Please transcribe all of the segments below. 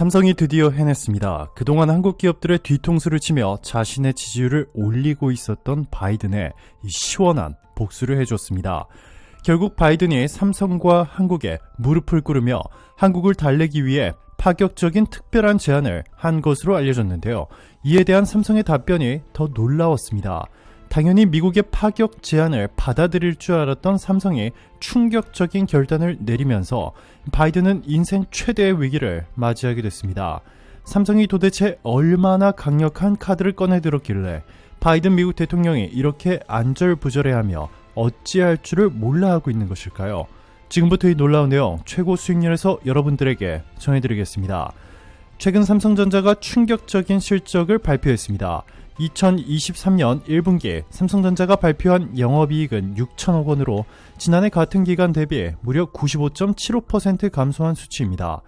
삼성이 드디어 해냈습니다. 그동안 한국 기업들의 뒤통수를 치며 자신의 지지율을 올리고 있었던 바이든의 이 시원한 복수를 해줬습니다. 결국 바이든이 삼성과 한국에 무릎을 꿇으며 한국을 달래기 위해 파격적인 특별한 제안을 한 것으로 알려졌는데요. 이에 대한 삼성의 답변이 더 놀라웠습니다. 당연히 미국의 파격 제안을 받아들일 줄 알았던 삼성이 충격적인 결단을 내리면서 바이든은 인생 최대의 위기를 맞이하게 됐습니다. 삼성이 도대체 얼마나 강력한 카드를 꺼내들었길래 바이든 미국 대통령이 이렇게 안절부절해하며 어찌할 줄을 몰라 하고 있는 것일까요? 지금부터 이 놀라운 내용 최고 수익률에서 여러분들에게 전해드리겠습니다. 최근 삼성전자가 충격적인 실적을 발표했습니다. 2023년 1분기 삼성전자가 발표한 영업이익은 6천억 원으로 지난해 같은 기간 대비 무려 95.75% 감소한 수치입니다.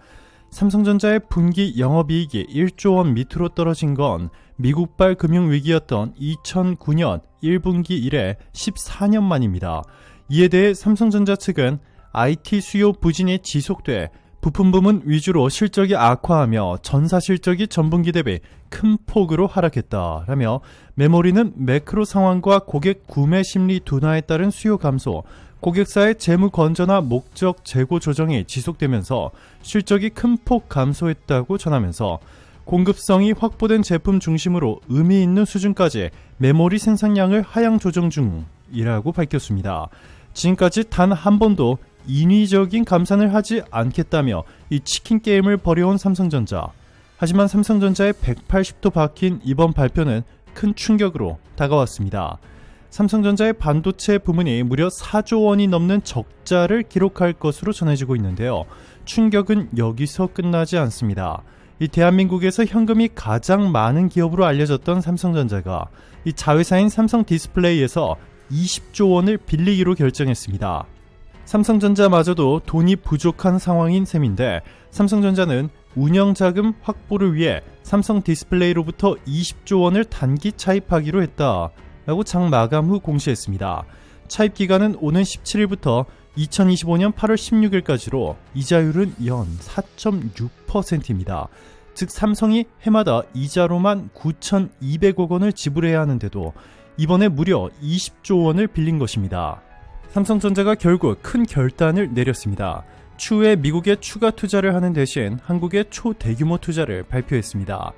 삼성전자의 분기 영업이익이 1조 원 밑으로 떨어진 건 미국발 금융위기였던 2009년 1분기 이래 14년 만입니다. 이에 대해 삼성전자 측은 IT 수요 부진이 지속돼 부품 부문 위주로 실적이 악화하며 전사 실적이 전분기 대비 큰 폭으로 하락했다라며 메모리는 매크로 상황과 고객 구매 심리 둔화에 따른 수요 감소, 고객사의 재무 건전화 목적 재고 조정이 지속되면서 실적이 큰 폭 감소했다고 전하면서 공급성이 확보된 제품 중심으로 의미 있는 수준까지 메모리 생산량을 하향 조정 중이라고 밝혔습니다. 지금까지 단 한 번도 인위적인 감산을 하지 않겠다며 이 치킨 게임을 벌여온 삼성전자. 하지만 삼성전자의 180도 박힌 이번 발표는 큰 충격으로 다가왔습니다. 삼성전자의 반도체 부문이 무려 4조 원이 넘는 적자를 기록할 것으로 전해지고 있는데요. 충격은 여기서 끝나지 않습니다. 이 대한민국에서 현금이 가장 많은 기업으로 알려졌던 삼성전자가 이 자회사인 삼성 디스플레이에서 20조 원을 빌리기로 결정했습니다. 삼성전자마저도 돈이 부족한 상황인 셈인데 삼성전자는 운영 자금 확보를 위해 삼성 디스플레이로부터 20조 원을 단기 차입하기로 했다 라고 장 마감 후 공시했습니다. 차입 기간은 오는 17일부터 2025년 8월 16일까지로 이자율은 연 4.6%입니다. 즉 삼성이 해마다 이자로만 9,200억 원을 지불해야 하는데도 이번에 무려 20조 원을 빌린 것입니다. 삼성전자가 결국 큰 결단을 내렸습니다. 추후에 미국에 추가 투자를 하는 대신 한국에 초대규모 투자를 발표했습니다.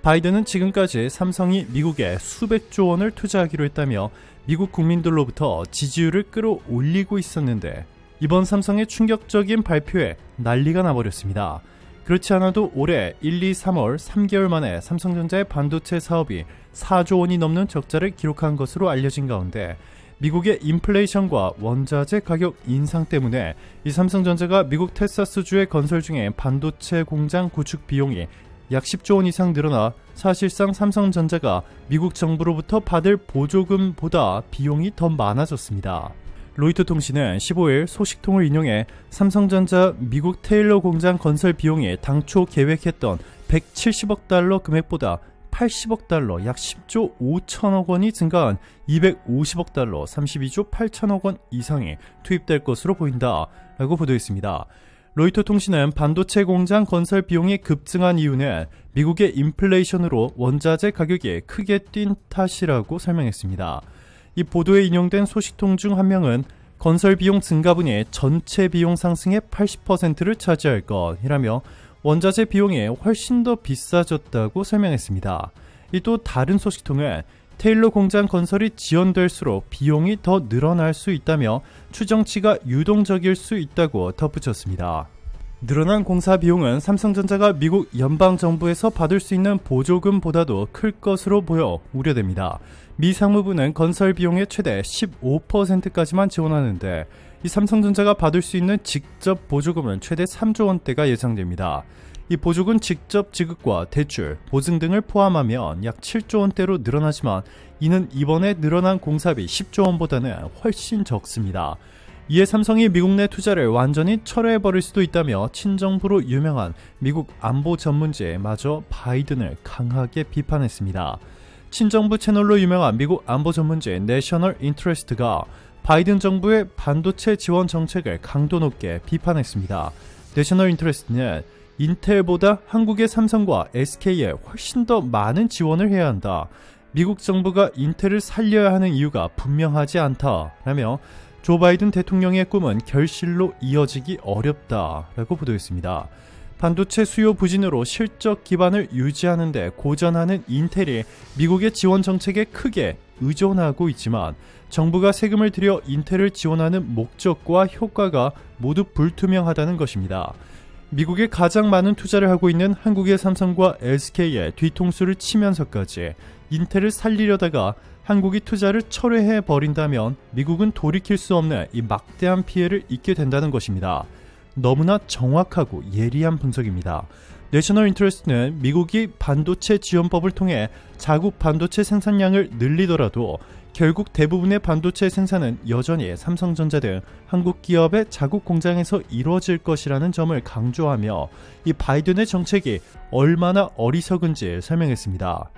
바이든은 지금까지 삼성이 미국에 수백조 원을 투자하기로 했다며 미국 국민들로부터 지지율을 끌어올리고 있었는데 이번 삼성의 충격적인 발표에 난리가 나버렸습니다. 그렇지 않아도 올해 1, 2, 3월 3개월 만에 삼성전자의 반도체 사업이 4조 원이 넘는 적자를 기록한 것으로 알려진 가운데 미국의 인플레이션과 원자재 가격 인상 때문에 이 삼성전자가 미국 텍사스주의 건설 중에 반도체 공장 구축 비용이 약 10조 원 이상 늘어나 사실상 삼성전자가 미국 정부로부터 받을 보조금보다 비용이 더 많아졌습니다. 로이터 통신은 15일 소식통을 인용해 삼성전자 미국 테일러 공장 건설 비용이 당초 계획했던 170억 달러 금액보다 80억 달러, 약 10조 5천억 원이 증가한 250억 달러, 32조 8천억 원 이상이 투입될 것으로 보인다 라고 보도했습니다. 로이터 통신은 반도체 공장 건설 비용이 급증한 이유는 미국의 인플레이션으로 원자재 가격이 크게 뛴 탓이라고 설명했습니다. 이 보도에 인용된 소식통 중 한 명은 건설 비용 증가분이 전체 비용 상승의 80%를 차지할 것이라며 원자재 비용이 훨씬 더 비싸졌다고 설명했습니다. 이 또 다른 소식통은 테일러 공장 건설이 지연될수록 비용이 더 늘어날 수 있다며 추정치가 유동적일 수 있다고 덧붙였습니다. 늘어난 공사 비용은 삼성전자가 미국 연방정부에서 받을 수 있는 보조금보다도 클 것으로 보여 우려됩니다. 미 상무부는 건설 비용의 최대 15%까지만 지원하는데 이 삼성전자가 받을 수 있는 직접 보조금은 최대 3조 원대가 예상됩니다. 이 보조금 직접 지급과 대출, 보증 등을 포함하면 약 7조 원대로 늘어나지만 이는 이번에 늘어난 공사비 10조 원보다는 훨씬 적습니다. 이에 삼성이 미국 내 투자를 완전히 철회해버릴 수도 있다며 친정부로 유명한 미국 안보 전문지에 마저 바이든을 강하게 비판했습니다. 친정부 채널로 유명한 미국 안보 전문지 내셔널 인트레스트가 바이든 정부의 반도체 지원 정책을 강도 높게 비판했습니다. 내셔널 인트레스트는 인텔보다 한국의 삼성과 SK에 훨씬 더 많은 지원을 해야 한다. 미국 정부가 인텔을 살려야 하는 이유가 분명하지 않다라며 조 바이든 대통령의 꿈은 결실로 이어지기 어렵다라고 보도했습니다. 반도체 수요 부진으로 실적 기반을 유지하는 데 고전하는 인텔이 미국의 지원 정책에 크게 의존하고 있지만 정부가 세금을 들여 인텔을 지원하는 목적과 효과가 모두 불투명하다는 것입니다. 미국에 가장 많은 투자를 하고 있는 한국의 삼성과 SK의 뒤통수를 치면서까지 인텔을 살리려다가 한국이 투자를 철회해 버린다면 미국은 돌이킬 수 없는 이 막대한 피해를 입게 된다는 것입니다. 너무나 정확하고 예리한 분석입니다. 내셔널 인터레스트는 미국이 반도체 지원법을 통해 자국 반도체 생산량을 늘리더라도 결국 대부분의 반도체 생산은 여전히 삼성전자 등 한국 기업의 자국 공장에서 이루어질 것이라는 점을 강조하며 이 바이든의 정책이 얼마나 어리석은지 설명했습니다.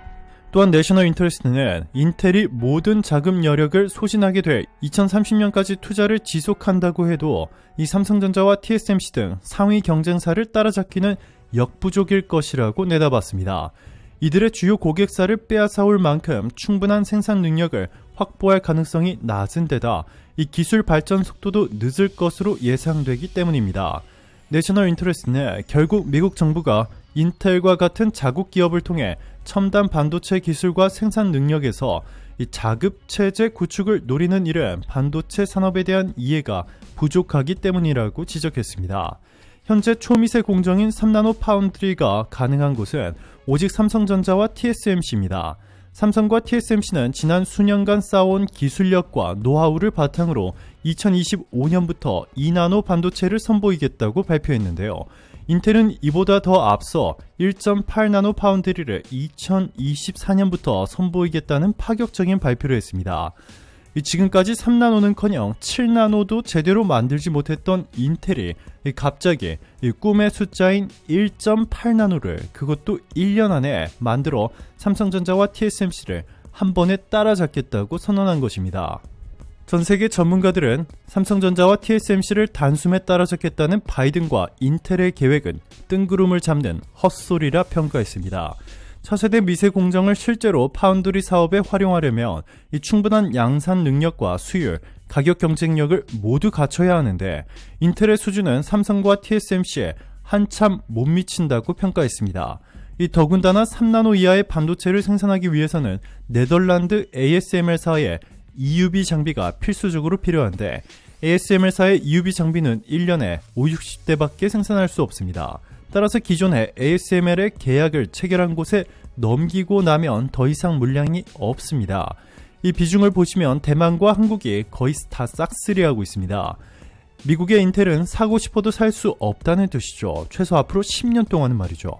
또한 내셔널 인터레스트는 인텔이 모든 자금 여력을 소진하게 될 2030년까지 투자를 지속한다고 해도 이 삼성전자와 TSMC 등 상위 경쟁사를 따라잡기는 역부족일 것이라고 내다봤습니다. 이들의 주요 고객사를 빼앗아올 만큼 충분한 생산 능력을 확보할 가능성이 낮은 데다 이 기술 발전 속도도 늦을 것으로 예상되기 때문입니다. 내셔널 인터레스트는 결국 미국 정부가 인텔과 같은 자국 기업을 통해 첨단 반도체 기술과 생산 능력에서 이 자급 체제 구축을 노리는 일은 반도체 산업에 대한 이해가 부족하기 때문이라고 지적했습니다. 현재 초미세 공정인 3나노 파운드리가 가능한 곳은 오직 삼성전자와 TSMC입니다. 삼성과 TSMC는 지난 수년간 쌓아온 기술력과 노하우를 바탕으로 2025년부터 2나노 반도체를 선보이겠다고 발표했는데요. 인텔은 이보다 더 앞서 1.8나노 파운드리를 2024년부터 선보이겠다는 파격적인 발표를 했습니다. 지금까지 3나노는커녕 7나노도 제대로 만들지 못했던 인텔이 갑자기 꿈의 숫자인 1.8나노를 그것도 1년 안에 만들어 삼성전자와 TSMC를 한 번에 따라잡겠다고 선언한 것입니다. 전 세계 전문가들은 삼성전자와 TSMC를 단숨에 따라잡겠다는 바이든과 인텔의 계획은 뜬구름을 잡는 헛소리라 평가했습니다. 차세대 미세 공정을 실제로 파운드리 사업에 활용하려면 이 충분한 양산 능력과 수율, 가격 경쟁력을 모두 갖춰야 하는데 인텔의 수준은 삼성과 TSMC에 한참 못 미친다고 평가했습니다. 이 더군다나 3나노 이하의 반도체를 생산하기 위해서는 네덜란드 ASML사의 EUV 장비가 필수적으로 필요한데 ASML사의 EUV 장비는 1년에 5, 60대밖에 생산할 수 없습니다. 따라서 기존에 ASML의 계약을 체결한 곳에 넘기고 나면 더 이상 물량이 없습니다. 이 비중을 보시면 대만과 한국이 거의 다 싹쓸이하고 있습니다. 미국의 인텔은 사고 싶어도 살 수 없다는 뜻이죠. 최소 앞으로 10년 동안은 말이죠.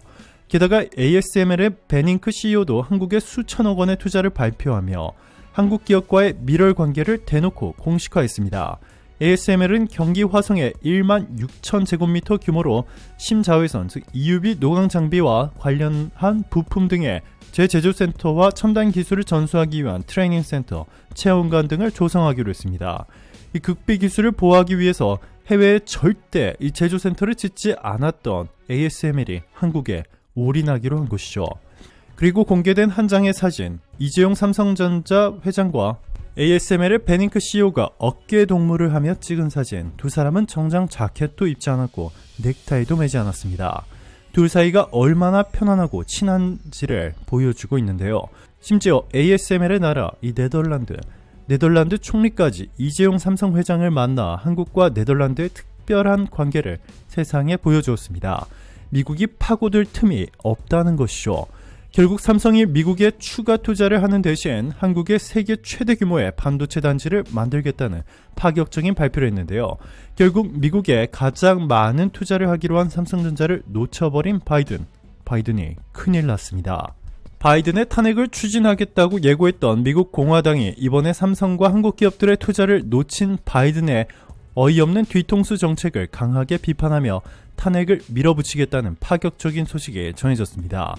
게다가 ASML의 베닝크 CEO도 한국에 수천억 원의 투자를 발표하며 한국 기업과의 밀월 관계를 대놓고 공식화했습니다. ASML은 경기 화성의 1만 6천 제곱미터 규모로 심자외선 즉 EUV 노광 장비와 관련한 부품 등의 재제조센터와 첨단 기술을 전수하기 위한 트레이닝 센터, 체험관 등을 조성하기로 했습니다. 이 극비 기술을 보호하기 위해서 해외에 절대 이 제조센터를 짓지 않았던 ASML이 한국에 올인하기로 한 것이죠. 그리고 공개된 한 장의 사진, 이재용 삼성전자 회장과 ASML의 베닝크 CEO가 어깨 동무를 하며 찍은 사진. 두 사람은 정장 자켓도 입지 않았고 넥타이도 매지 않았습니다. 둘 사이가 얼마나 편안하고 친한지를 보여주고 있는데요. 심지어 ASML의 나라 이 네덜란드 네덜란드 총리까지 이재용 삼성 회장을 만나 한국과 네덜란드의 특별한 관계를 세상에 보여주었습니다. 미국이 파고들 틈이 없다는 것이죠. 결국 삼성이 미국에 추가 투자를 하는 대신 한국의 세계 최대 규모의 반도체 단지를 만들겠다는 파격적인 발표를 했는데요. 결국 미국에 가장 많은 투자를 하기로 한 삼성전자를 놓쳐버린 바이든. 바이든이 큰일 났습니다. 바이든의 탄핵을 추진하겠다고 예고했던 미국 공화당이 이번에 삼성과 한국 기업들의 투자를 놓친 바이든의 어이없는 뒤통수 정책을 강하게 비판하며 탄핵을 밀어붙이겠다는 파격적인 소식이 전해졌습니다.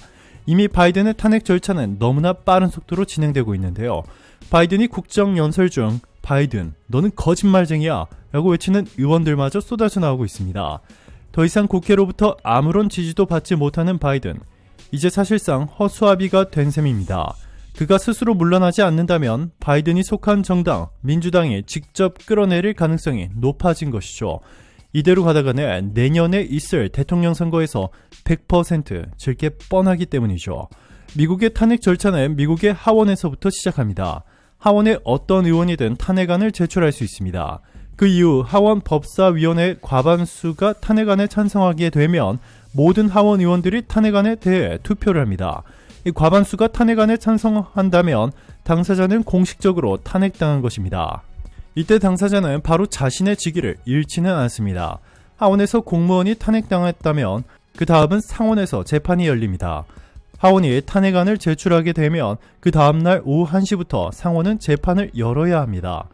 이미 바이든의 탄핵 절차는 너무나 빠른 속도로 진행되고 있는데요. 바이든이 국정 연설 중 바이든, 너는 거짓말쟁이야 라고 외치는 의원들마저 쏟아져 나오고 있습니다. 더 이상 국회로부터 아무런 지지도 받지 못하는 바이든. 이제 사실상 허수아비가 된 셈입니다. 그가 스스로 물러나지 않는다면 바이든이 속한 정당, 민주당이 직접 끌어내릴 가능성이 높아진 것이죠. 이대로 가다가는 내년에 있을 대통령 선거에서 100%질 게 뻔하기 때문이죠. 미국의 탄핵 절차는 미국의 하원에서부터 시작합니다. 하원에 어떤 의원이든 탄핵안을 제출할 수 있습니다. 그 이후 하원 법사위원회 과반수가 탄핵안에 찬성하게 되면 모든 하원 의원들이 탄핵안에 대해 투표를 합니다. 이 과반수가 탄핵안에 찬성한다면 당사자는 공식적으로 탄핵당한 것입니다. 이때 당사자는 바로 자신의 직위를 잃지는 않습니다. 하원에서 공무원이 탄핵당했다면 그 다음은 상원에서 재판이 열립니다. 하원이 탄핵안을 제출하게 되면 그 다음날 오후 1시부터 상원은 재판을 열어야 합니다.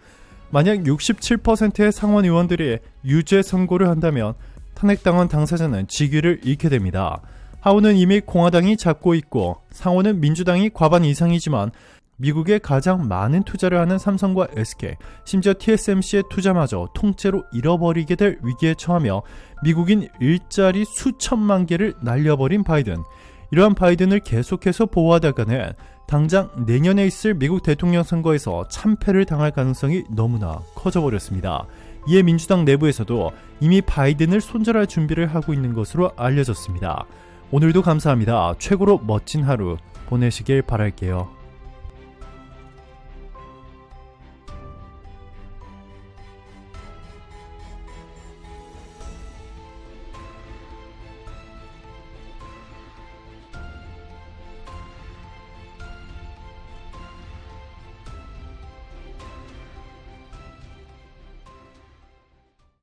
만약 67%의 상원 의원들이 유죄 선고를 한다면 탄핵당한 당사자는 직위를 잃게 됩니다. 하원은 이미 공화당이 잡고 있고 상원은 민주당이 과반 이상이지만 미국에 가장 많은 투자를 하는 삼성과 SK, 심지어 TSMC의 투자마저 통째로 잃어버리게 될 위기에 처하며 미국인 일자리 수천만 개를 날려버린 바이든. 이러한 바이든을 계속해서 보호하다가는 당장 내년에 있을 미국 대통령 선거에서 참패를 당할 가능성이 너무나 커져버렸습니다. 이에 민주당 내부에서도 이미 바이든을 손절할 준비를 하고 있는 것으로 알려졌습니다. 오늘도 감사합니다. 최고로 멋진 하루 보내시길 바랄게요.